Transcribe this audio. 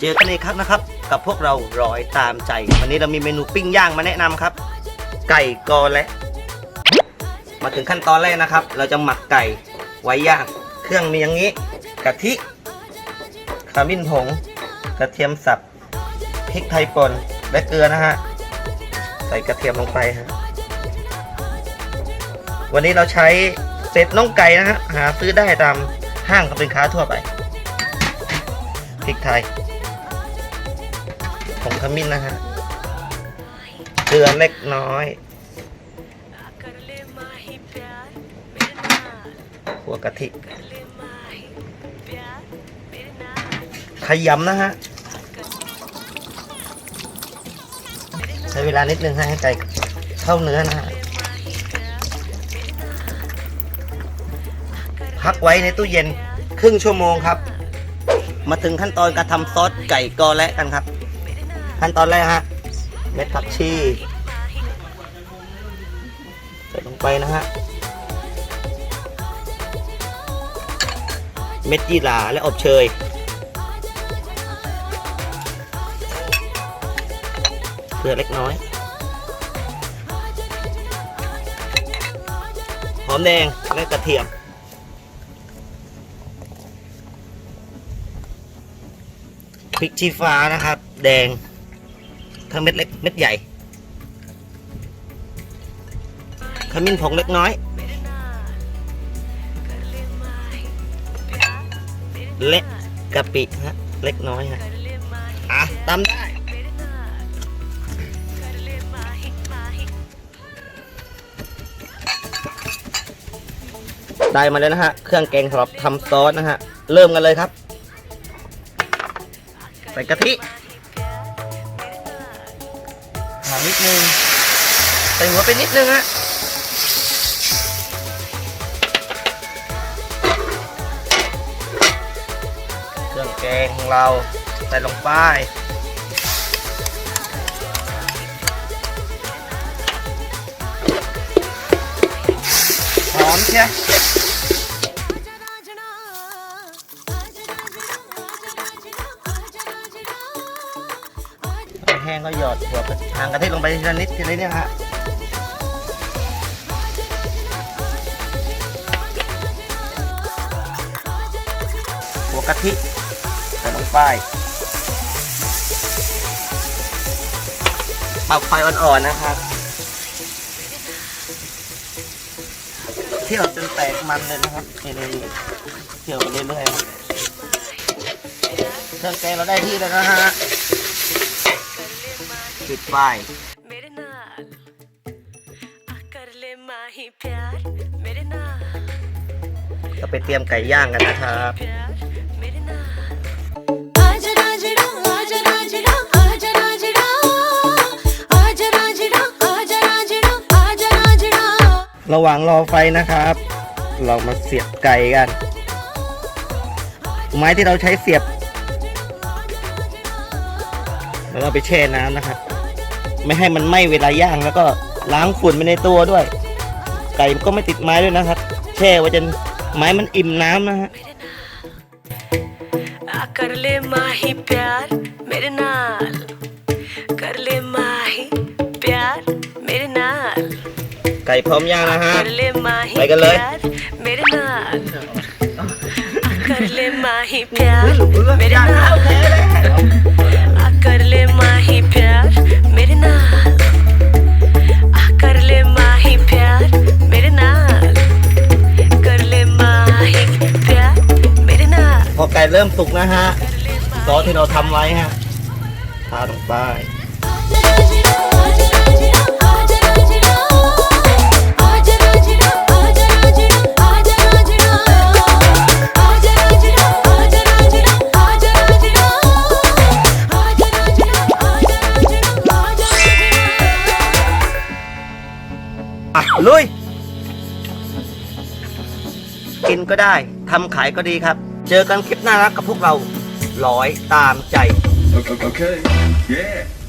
เจอกันอีกครั้งนะครับ กับพวกเราร้อยตามใจ วันนี้เรามีเมนูปิ้งย่างมาแนะนำครับ ไก่กอและ มาถึงขั้นตอนแรกนะครับ เราจะหมักไก่ไว้ย่าง เครื่องมีอย่างนี้ กะทิขมิ้นผง กระเทียมสับพริกไทยป่นและเกลือนะฮะใส่กระเทียมลงไปฮะวันนี้เราใช้เศษน่องไก่นะฮะหาซื้อได้ตามห้างกับสินค้าทั่วไปพริกไทย ของขมิ้นนะฮะเกลือเล็กน้อยขัวกะทิขยำนะฮะ ใช้เวลานิดนึงให้ไก่เข้าเนื้อนะฮะพักไว้ในตู้เย็นครึ่งชั่วโมงครับ มาถึงขั้นตอนการทำซอสไก่กอและกันครับ ขั้นตอนแรกฮะ เม็ดผักชีใส่ลงไปนะฮะ เม็ดยี่หร่าและอบเชย เกลือเล็กน้อย หอมแดงและกระเทียมพริกชี้ฟ้านะครับ แดง ทั้งเม็ดเล็กเม็ดใหญ่ขมิ้นผงเล็กน้อย เล็กกะปิฮะเล็กน้อยฮะอะตำได้ได้มาแล้วนะฮะ เครื่องแกงสำหรับทำซอสนะฮะ เริ่มกันเลยครับ ใส่กะทิ นิดนึงใส่หัวไปนิดนึงฮะเครื่องแกงของเราใส่ลงไปหอมเชี แห้งก็หยอดหัวกระทางกะทิลงไปทีละนิดทีละนิดฮะหัวกะทิใส่ลงไปปรับไฟอ่อนๆนะครับเที่ยวจนแตกมันเลยนะครับนี่นี่ๆเที่ยวไปเรื่อยๆเครื่องแกงเราได้ที่แล้วนะฮะ ปิดไฟ मेरे नाल आ कर ले माही प्यार मेरे नाल เราไปเตรียมไก่ย่างกันนะครับ प्यार मेरे नाल आज राजड़ा आज राजड़ा आज राजड़ा आज राजड़ा आज राजड़ा आज राजड़ा ระหว่างรอไฟนะครับ เรามาเสียบไก่กัน ไม้ที่เราใช้เสียบ แล้วเราไปแช่น้ำนะครับ ไม่ให้มันไหม้เวลาย่างแล้วก็ล้างฝุ่นไปในตัวด้วย ไก่ก็ไม่ติดไม้ด้วยนะครับ แช่ไว้จนไม้มันอิ่มน้ำนะฮะ आ कर ले माही प्यार मेरे नाल कर ले माही प्यार मेरे नाल ไก่พร้อมย่างนะฮะ कर ले माही Lại gần lên. प्यार मेरे नाल आ कर ले माही प्यार मेरे नाल อไก่เริ่มสุกนะฮะซอสที่เราทำไว้ฮะทาลงไปลุย กินก็ได้ทำขายก็ดีครับ เจอกันคลิปน่ารักกับพวกเราร้อยตามใจ Okay. okay. Yeah.